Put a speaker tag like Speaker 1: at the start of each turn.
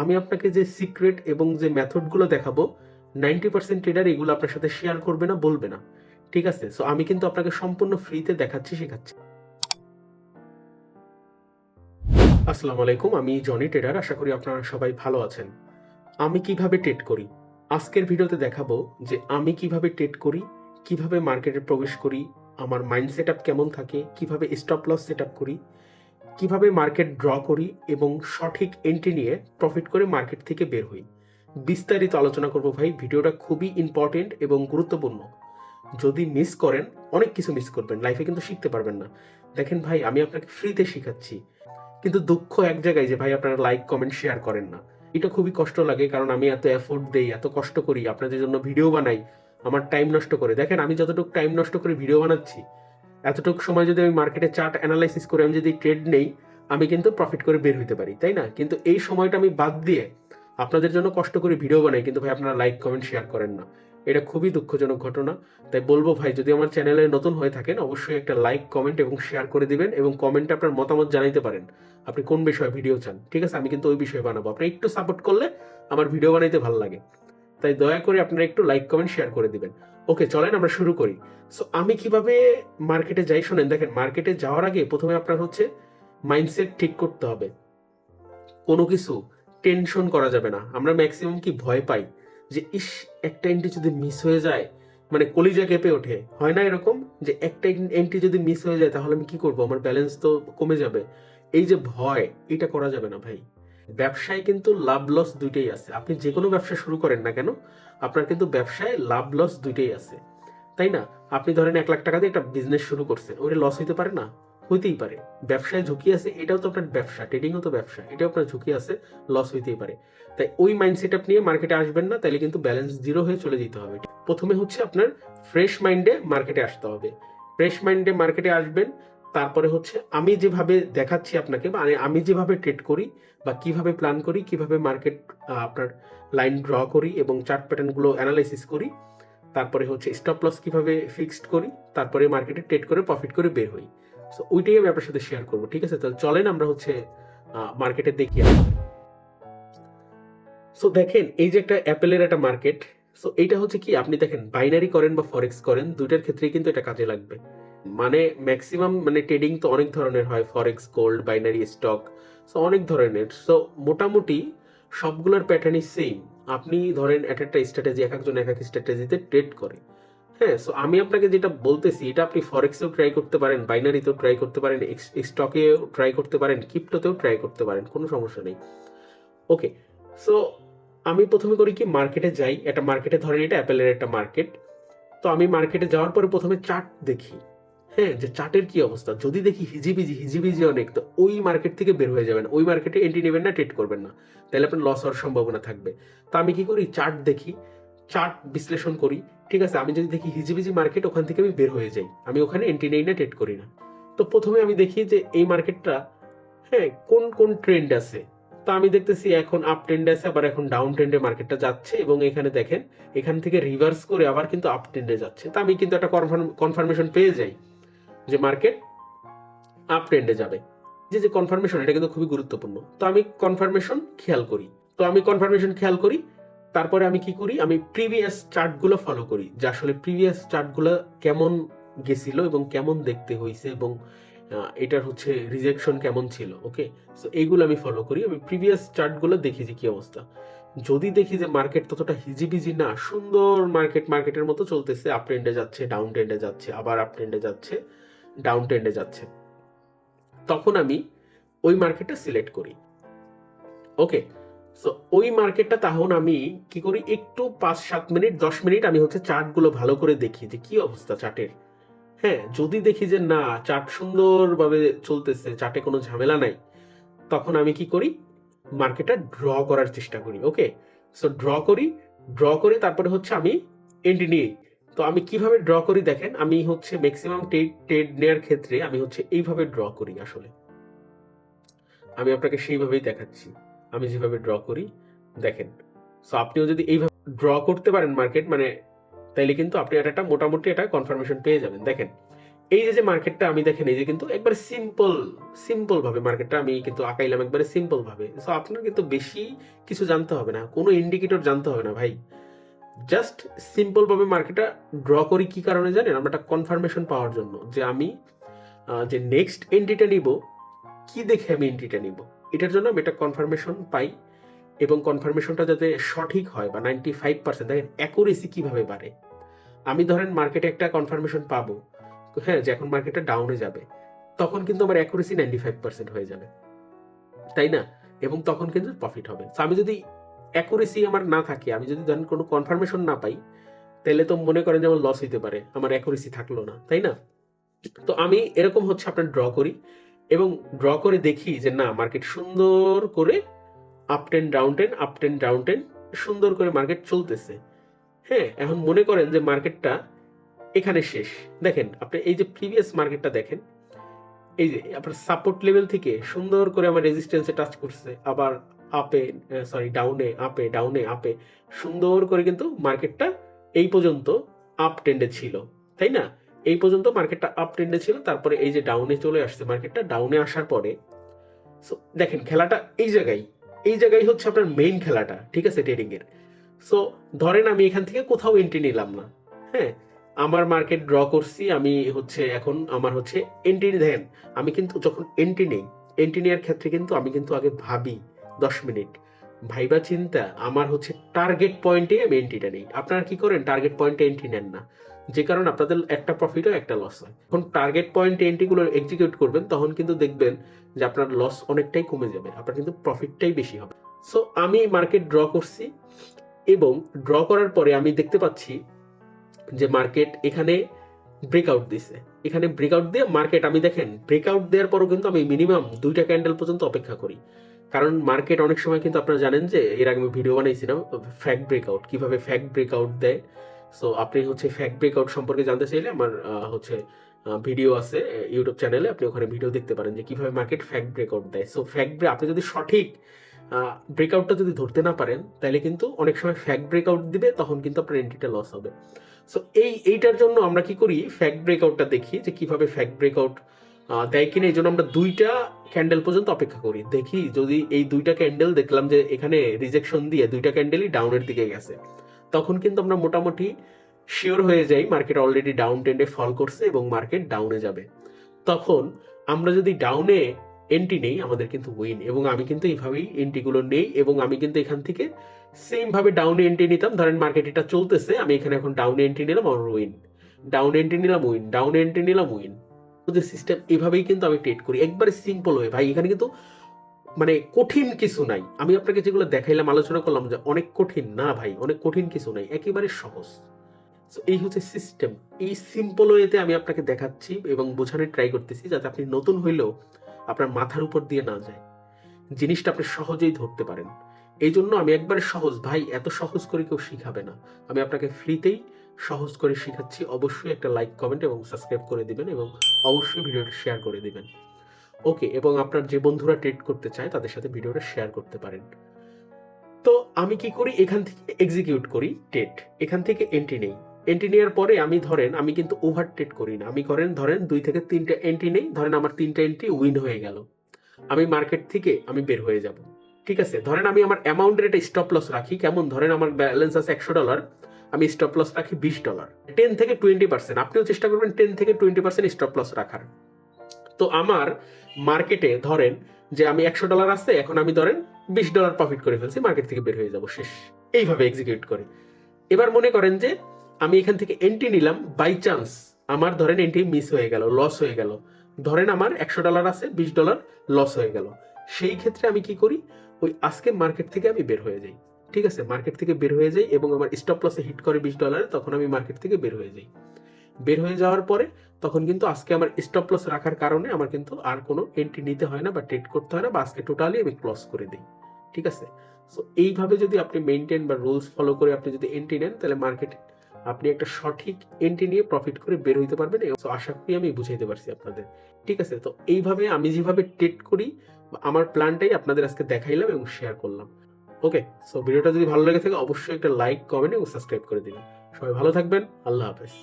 Speaker 1: আমি আপনাকে যে সিক্রেট এবং যে মেথডগুলো দেখাবো নাইনটি পার্সেন্ট ট্রেডার এগুলো আপনার সাথে শেয়ার করবে না, বলবে না। ঠিক আছে? সো আমি কিন্তু আপনাকে সম্পূর্ণ ফ্রিতে দেখাচ্ছি, শেখাচ্ছি। আসসালামু আলাইকুম, আমি জনি ট্রেডার আশা করি আপনারা সবাই ভালো আছেন। আমি কীভাবে ট্রেড করি? আজকের ভিডিওতে দেখাবো যে আমি কীভাবে ট্রেড করি, কীভাবে মার্কেটে প্রবেশ করি, আমার মাইন্ড সেট কেমন থাকে, কীভাবে স্টপ লস সেট করি কীভাবে মার্কেট ড্র করি এবং সঠিক এন্ট্রি নিয়ে প্রফিট করে মার্কেট থেকে বের হই? বিস্তারিত আলোচনা করব ভাই। ভিডিওটা খুবই ইম্পর্টেন্ট এবং গুরুত্বপূর্ণ। যদি মিস করেন, অনেক কিছু মিস করবেন। লাইফে কিন্তু শিখতে পারবেন না। দেখেন ভাই, আমি আপনাকে ফ্রিতে শেখাচ্ছি। কিন্তু দুঃখ এক জায়গায় যে, ভাই, আপনারা লাইক কমেন্ট শেয়ার করেন না। এটা খুবই কষ্ট লাগে, কারণ আমি এত এফোর্ট দেই, এত কষ্ট করি, আপনাদের জন্য ভিডিও বানাই, আমার টাইম নষ্ট করে। দেখেন, আমি যতটুকু টাইম নষ্ট করে ভিডিও বানাচ্ছি এতটুকু সময় যদি আমি মার্কেটে চার্ট অ্যানালাইসিস করে আমি যদি ট্রেড নেই, আমি কিন্তু প্রফিট করে বের হইতে পারি, তাই না? কিন্তু এই সময়টা আমি বাদ দিয়ে আপনাদের জন্য কষ্ট করে ভিডিও বানাই, কিন্তু ভাই আপনারা লাইক কমেন্ট শেয়ার করেন না। এটা খুবই দুঃখজনক ঘটনা। তাই বলব ভাই, যদি আমার চ্যানেলে নতুন হয়ে থাকেন, অবশ্যই একটা লাইক কমেন্ট এবং শেয়ার করে দিবেন এবং কমেন্টে আপনার মতামত জানাইতে পারেন, আপনি কোন বিষয়ে ভিডিও চান, ঠিক আছে? আমি কিন্তু ওই বিষয়ে বানাবো। আপনি একটু সাপোর্ট করলে আমার ভিডিও বানাইতে ভালো লাগে। তাই দয়া করে আপনারা একটু লাইক কমেন্ট শেয়ার করে দিবেন। ওকে চলেন আমরা শুরু করি। সো আমি কীভাবে মার্কেটে যাই? শোনেন, দেখেন মার্কেটে যাওয়ার আগে প্রথমে আপনার হচ্ছে মাইন্ডসেট ঠিক করতে হবে। কোনো কিছু টেনশন করা যাবে না। আমরা ম্যাক্সিমাম কি ভয় পাই যে, ইস, একটা এন্ট্রি যদি মিস হয়ে যায় মানে কলিজা কেঁপে ওঠে। হয় না এরকম? যে, একটা এন্ট্রি যদি মিস হয়ে যায়, তাহলে আমি কি করব? আমার ব্যালেন্স তো কমে যাবে। এই যে ভয়, এটা করা যাবে না ভাই। ব্যবসায় কিন্তু লাভ লস দুইটাই আছে। আপনি যে কোনো ব্যবসা শুরু করেন না কেন, আপনার কিন্তু ব্যবসায় লাভ লস দুইটাই আছে। তাই না? আপনি ধরেন এক লাখ টাকা দিয়ে একটা বিজনেস শুরু করছেন ওটা লস হইতে পারে না? হইতেই পারে। ব্যবসায় ঝুঁকি আছে, এটাও তো আপনার ব্যবসা ট্রেডিংও তো ব্যবসা, এটাও আপনার ঝুঁকি আছে লস হইতেই পারে। তাই ওই মাইন্ডসেট আপ নিয়ে মার্কেটে আসবেন না তাহলে কিন্তু ব্যালেন্স জিরো হয়ে চলে যেতে হবে। প্রথমে হচ্ছে আপনার ফ্রেশ মাইন্ডে মার্কেটে আসতে হবে। ফ্রেশ মাইন্ডে মার্কেটে আসবেন তারপরে হচ্ছে আমি যেভাবে দেখাচ্ছি আপনাকে মানে আমি যেভাবে ট্রেড করি বা কীভাবে প্ল্যান করি, কীভাবে মার্কেট আপনার লাইন ড্র করি এবং চার্ট প্যাটার্নগুলো অ্যানালাইসিস করি, তারপরে হচ্ছে স্টপ লস কীভাবে ফিক্সড করি, তারপরে মার্কেটে ট্রেড করে প্রফিট করে বের হই। সো ওইটাই আমি আপনার সাথে শেয়ার করব, ঠিক আছে? তাহলে চলেন আমরা হচ্ছে মার্কেটে দেখি সো দেখেন এই যে একটা অ্যাপেলের একটা মার্কেট সো এইটা হচ্ছে কি? আপনি দেখেন বাইনারি করেন বা ফরেক্স করেন, দুইটার ক্ষেত্রেই কিন্তু এটা কাজে লাগবে। মানে ম্যাক্সিমাম মানে ট্রেডিং তো অনেক ধরনের হয় forex gold binary stock so অনেক ধরনের। সো মোটামুটি সবগুলোর প্যাটার্নই সেম আপনি ধরেন এক একটা স্ট্র্যাটেজি এক একজন এক এক স্ট্র্যাটেজিতে ট্রেড করে। হ্যাঁ সো আমি আপনাকে যেটা বলতেছি, এটা আপনি ফরেক্সেও ট্রাই করতে পারেন বাইনারিতেও ট্রাই করতে পারেন স্টকেও ট্রাই করতে পারেন ক্রিপ্টোতেও ট্রাই করতে পারেন, কোনো সমস্যা নেই। ওকে সো আমি প্রথমে করি কি মার্কেটে যাই। একটা মার্কেটে ধরেন এটা অ্যাপেলের একটা মার্কেট তো আমি মার্কেটে যাওয়ার পরে প্রথমে চার্ট দেখি। হ্যাঁ যে চার্টের কি অবস্থা? যদি দেখি হিজিবিজি হিজিবিজি অনেক, তো ওই মার্কেট থেকে বের হয়ে যাবেন। ওই মার্কেটে এন্ট্রি নেবেন না ট্রেড করবেন না। তাহলে আপনার লস হওয়ার সম্ভাবনা থাকবে। তো আমি কি করি? চার্ট দেখি চার্ট বিশ্লেষণ করি। ঠিক আছে, আমি যদি দেখি হিজিবিজি মার্কেট ওখান থেকে আমি বের হয়ে যাই। আমি ওখানে এন্ট্রি নেই না ট্রেড করি না। তো প্রথমে আমি দেখি যে এই মার্কেটটা হ্যাঁ কোন কোন ট্রেন্ড আছে? তো আমি দেখতেছি এখন আপ ট্রেন্ড আছে, আবার এখন ডাউন ট্রেন্ডে মার্কেটটা যাচ্ছে এবং এখানে দেখেন, এখান থেকে রিভার্স করে আবার কিন্তু আপ ট্রেন্ডে যাচ্ছে। তো আমি কিন্তু একটা কনফার্ম কনফার্মেশন পেয়ে যাই। যে মার্কেট আপ ট্রেন্ডে যাবে। যে যে কনফার্মেশন এটা কিন্তু খুবই গুরুত্বপূর্ণ। তো আমি কনফার্মেশন খেয়াল করি। তো আমি কনফার্মেশন খেয়াল করি, তারপরে আমি কি করি? আমি প্রিভিয়াস চার্টগুলো ফলো করি, যে আসলে প্রিভিয়াস চার্টগুলো কেমন গেছিল এবং কেমন দেখতে হয়েছে এবং এটার হচ্ছে রিজেকশন কেমন ছিল ওকে সো এইগুলো আমি ফলো করি, আমি প্রিভিয়াস চার্টগুলো দেখি যে কি অবস্থা। যদি দেখি যে মার্কেট ততটা হিজিবিজি না, সুন্দর মার্কেট মার্কেটের মতো চলতেছে আপ ট্রেন্ডে যাচ্ছে ডাউন ট্রেন্ডে যাচ্ছে, আবার আপ ট্রেন্ডে যাচ্ছে ডাউন ট্রেন্ডে যাচ্ছে। তখন আমি ওই মার্কেটটা সিলেক্ট করি। ওকে সো ওই মার্কেটটা তখন আমি কি করি? একটু পাঁচ সাত মিনিট, দশ মিনিট আমি হচ্ছে চার্টগুলো ভালো করে দেখি যে কি অবস্থা চার্টের হ্যাঁ যদি দেখি যে না চার্ট সুন্দরভাবে চলতেছে চার্টে কোনো ঝামেলা নাই, তখন আমি কি করি? মার্কেটটা ড্র করার চেষ্টা করি। ওকে সো ড্র করি ড্র করে তারপরে হচ্ছে আমি এন্ট্রি নিই। তো আমি কীভাবে ড্র করি দেখেন, আমি হচ্ছে ম্যাক্সিমাম ট্রেড ট্রেড নেওয়ার ক্ষেত্রে আমি হচ্ছে এইভাবে ড্র করি আসলে। আমি আপনাকে সেইভাবেই দেখাচ্ছি। আমি যেভাবে ড্র করি, দেখেন। সো আপনিও যদি এইভাবে ড্র করতে পারেন মার্কেট মানে তাইলে কিন্তু আপনি একটা মোটামুটি একটা কনফার্মেশন পেয়ে যাবেন। দেখেন, এই যে যে মার্কেটটা আমি দেখেন, এই যে কিন্তু একবারে সিম্পল সিম্পল ভাবে মার্কেটটা আমি কিন্তু আঁকাইলাম একবারে সিম্পল ভাবে। সো আপনার কিন্তু বেশি কিছু জানতে হবে না, কোনো ইন্ডিকেটর জানতে হবে না ভাই। জাস্ট সিম্পল ভাবে মার্কেটটা ড্র করি কি কারণে জানেন? আমরা একটা কনফার্মেশন পাওয়ার জন্য যে আমি যে নেক্সট এন্ট্রিটা নিব, কি দেখে আমি এন্ট্রিটা নিব? এটার জন্য আমি একটা কনফার্মেশন পাই এবং কনফার্মেশনটা যাতে সঠিক হয় বা নাইনটি ফাইভ পার্সেন্ট দেখেন অ্যাকুরেসি কীভাবে বাড়ে? আমি ধরেন মার্কেটে একটা কনফার্মেশন পাবো হ্যাঁ যে এখন মার্কেটটা ডাউনে যাবে, তখন কিন্তু আমার অ্যাকুরেসি নাইনটি ফাইভ পার্সেন্ট হয়ে যাবে, তাই না? এবং তখন কিন্তু প্রফিট হবে। আমি যদি অ্যাকুরেসি আমার না থাকে, আমি যদি ধরেন কোনো কনফার্মেশন না পাই, তাহলে তো মনে করেন যে আমার লস হইতে পারে, আমার অ্যাকুরেসি থাকল না, তাই না? তো আমি এরকম হচ্ছে আপনার ড্র করি এবং ড্র করে দেখি যে না মার্কেট সুন্দর করে up ten down ten up ten down ten সুন্দর করে মার্কেট চলতেছে। হ্যাঁ এখন মনে করেন যে মার্কেটটা এখানে শেষ। দেখেন, আপনি এই যে প্রিভিয়াস মার্কেটটা দেখেন, এই যে আপনার সাপোর্ট লেভেল থেকে সুন্দর করে আমার রেজিস্ট্যান্সে টাচ করছে, আবার আপে সরি ডাউনে আপে ডাউনে আপে। সুন্দর করে কিন্তু মার্কেটটা এই পর্যন্ত আপ ট্রেন্ডে ছিল, তাই না? এই পর্যন্ত মার্কেটটা আপ ট্রেন্ডে ছিল, তারপরে এই যে ডাউনে চলে আসছে মার্কেটটা ডাউনে আসার পরে সো দেখেন খেলাটা এই জায়গায় এই জায়গায় হচ্ছে আপনার মেইন খেলাটা, ঠিক আছে ট্রেডিং এর সো ধরেন আমি এখান থেকে কোথাও এন্ট্রি নিলাম না হ্যাঁ? আমার মার্কেট ড্র করছি, আমি হচ্ছে এখন আমার হচ্ছে এন্ট্রি দেখেন আমি কিন্তু যখন এন্ট্রি নেই এন্ট্রি নেওয়ার ক্ষেত্রে কিন্তু আমি কিন্তু আগে ভাবি দশ মিনিট। ভাইবা চিন্তা, আমার হচ্ছে টার্গেট পয়েন্টে আমি এন্ট্রিটা নেই। আপনারা কি করেন? টার্গেট পয়েন্টে এন্ট্রি নেন না। যে কারণে আপনাদের একটা প্রফিট হয় একটা লস হয়। এখন টার্গেট পয়েন্টে এন্ট্রিগুলো এক্সিকিউট করবেন, তখন কিন্তু দেখবেন যে আপনার লস অনেকটাই কমে যাবে। আপনার কিন্তু প্রফিটটাই বেশি হবে। সো আমি মার্কেট ড্র করছি এবং ড্র করার পরে আমি দেখতে পাচ্ছি যে মার্কেট এখানে ব্রেকআউট দিছে। এখানে ব্রেকআউট দিয়ে মার্কেট আমি দেখেন ব্রেকআউট দেওয়ার পরও কিন্তু আমি মিনিমাম দুইটা ক্যান্ডেল পর্যন্ত অপেক্ষা করি। কারণ মার্কেট অনেক সময় কিন্তু আপনারা জানেন যে এর আগে আমি ভিডিও বানাইছিলাম ফ্যাক্ট ব্রেকআউট কীভাবে ফ্যাক্ট ব্রেকআউট দেয়? সো আপনি হচ্ছে ফ্যাক্ট ব্রেকআউট সম্পর্কে জানতে চাইলে আমার হচ্ছে ভিডিও আছে ইউটিউব চ্যানেলে আপনি ওখানে ভিডিও দেখতে পারেন যে কীভাবে মার্কেট ফ্যাক্ট ব্রেকআউট দেয়। সো ফ্যাক্ট আপনি যদি সঠিক ব্রেকআউটটা যদি ধরতে না পারেন, তাহলে কিন্তু অনেক সময় ফ্যাক্ট ব্রেকআউট দিবে, তখন কিন্তু আপনার এন্ট্রিটা লস হবে। সো এই, এইটার জন্য আমরা কি করি? ফ্যাক্ট ব্রেকআউটটা দেখি যে কীভাবে ফ্যাক্ট ব্রেকআউট দেয় কিনা, এই জন্য আমরা দুইটা ক্যান্ডেল পর্যন্ত অপেক্ষা করি। দেখি যদি এই দুইটা ক্যান্ডেল দেখলাম যে এখানে রিজেকশন দিয়ে দুইটা ক্যান্ডেলই ডাউনের দিকে গেছে। তখন কিন্তু আমরা মোটামুটি শিওর হয়ে যাই মার্কেট অলরেডি ডাউন ট্রেন্ডে ফল করছে এবং মার্কেট ডাউনে যাবে। তখন আমরা যদি ডাউনে এন্ট্রি নেই, আমাদের কিন্তু উইন এবং আমি কিন্তু এইভাবেই এন্ট্রিগুলো নেই এবং আমি কিন্তু এখান থেকে সেম ভাবে ডাউনে এন্ট্রি নিতাম। ধরেন মার্কেট এটা চলতেছে, আমি এখানে এখন ডাউনে এন্ট্রি নিলাম, আমার উইন ডাউন এন্ট্রি নিলাম উইন ডাউন এন্ট্রি নিলাম উইন যে সিস্টেম এভাবেই কিন্তু আমি ট্রেড করি। একবারে সিম্পল হয়ে ভাই, এখানে কিন্তু মানে কঠিন কিছু নাই। আমি আপনাকে যেগুলো দেখাইলাম, আলোচনা করলাম যে অনেক কঠিন। না, ভাই, অনেক কঠিন কিছু নাই, একেবারে সহজ। এই হচ্ছে সিস্টেম এই সিম্পল ওয়েতে আমি আপনাকে দেখাচ্ছি এবং বোঝানোর ট্রাই করতেছি যাতে আপনি নতুন হইলেও আপনার মাথার উপর দিয়ে না যায়। জিনিসটা আপনি সহজেই ধরতে পারেন। এই জন্য আমি একবারে সহজ, ভাই, এত সহজ করে কেউ শিখাবে না। আমি আপনাকে ফ্রিতেই সহজ করে শেখাচ্ছি, অবশ্যই একটা লাইক কমেন্ট এবং সাবস্ক্রাইব করে দিবেন এবং অবশ্যই ভিডিওটা শেয়ার করে দিবেন। ওকে এবং আপনার যে বন্ধুরা ট্রেড করতে চায়, তাদের সাথে ভিডিওটা শেয়ার করতে পারেন। তো আমি কি করি? এখান থেকে এক্সিকিউট করি ট্রেড এখান থেকে এন্ট্রি নেই। এন্ট্রি নেওয়ার পরে আমি ধরেন, আমি কিন্তু ওভার ট্রেড করি না। আমি করেন, ধরেন দুই থেকে তিনটা এন্ট্রি নেই, ধরেন আমার তিনটা এন্ট্রি উইন হয়ে গেল। আমি মার্কেট থেকে আমি বের হয়ে যাব। ঠিক আছে? ধরেন আমি আমার অ্যামাউন্টের একটা স্টপ লস রাখি। কেমন? ধরেন আমার ব্যালেন্স আছে একশো ডলার আমি স্টপ লস রাখি বিশ ডলার টেন থেকে টোয়েন্টি পার্সেন্ট আপনিও চেষ্টা করবেন টেন থেকে টোয়েন্টি পার্সেন্ট স্টপ লস রাখার। তো আমার মার্কেটে ধরেন যে আমি একশো ডলার আছে, এখন আমি ধরেন বিশ ডলার প্রফিট করে ফেলছি মার্কেট থেকে বের হয়ে যাব শেষ। এইভাবে এক্সিকিউট করে। এবার মনে করেন যে আমি এখান থেকে এন্ট্রি নিলাম বাই চান্স আমার ধরেন এন্ট্রি মিস হয়ে গেল লস হয়ে গেল। ধরেন আমার একশো ডলার আছে, বিশ ডলার লস হয়ে গেল। সেই ক্ষেত্রে আমি কি করি? ওই আজকে মার্কেট থেকে আমি বের হয়ে যাই। ঠিক আছে মার্কেট থেকে বের হয়ে যাই এবং আমার স্টপ লসে হিট করে বিশ ডলারে তখন আমি মার্কেট থেকে বের হয়ে যাই। বের হয়ে যাওয়ার পরে তখন কিন্তু আজকে আমার স্টপ লস রাখার কারণে আমার কিন্তু আর কোনো এন্ট্রি নিতে হয় না বা ট্রেড করতে হয় না বা আজকে টোটালি আমি ক্লস করে দিই, ঠিক আছে? সো এইভাবে যদি আপনি মেনটেন বা রুলস ফলো করে আপনি যদি এন্ট্রি নেন, তাহলে মার্কেটে আপনি একটা সঠিক এন্ট্রি নিয়ে প্রফিট করে বের হইতে পারবেন এবং আশা করি আমি বুঝাইতে পারছি আপনাদের, ঠিক আছে? তো এইভাবে আমি যেভাবে ট্রেড করি, আমার প্ল্যানটাই আপনাদের আজকে দেখাইলাম এবং শেয়ার করলাম। ওকে সো ভিডিওটা যদি ভালো লেগে থাকে, অবশ্যই একটা লাইক কমেন্ট এবং সাবস্ক্রাইব করে দিবেন। সবাই ভালো থাকবেন, আল্লাহ হাফেজ।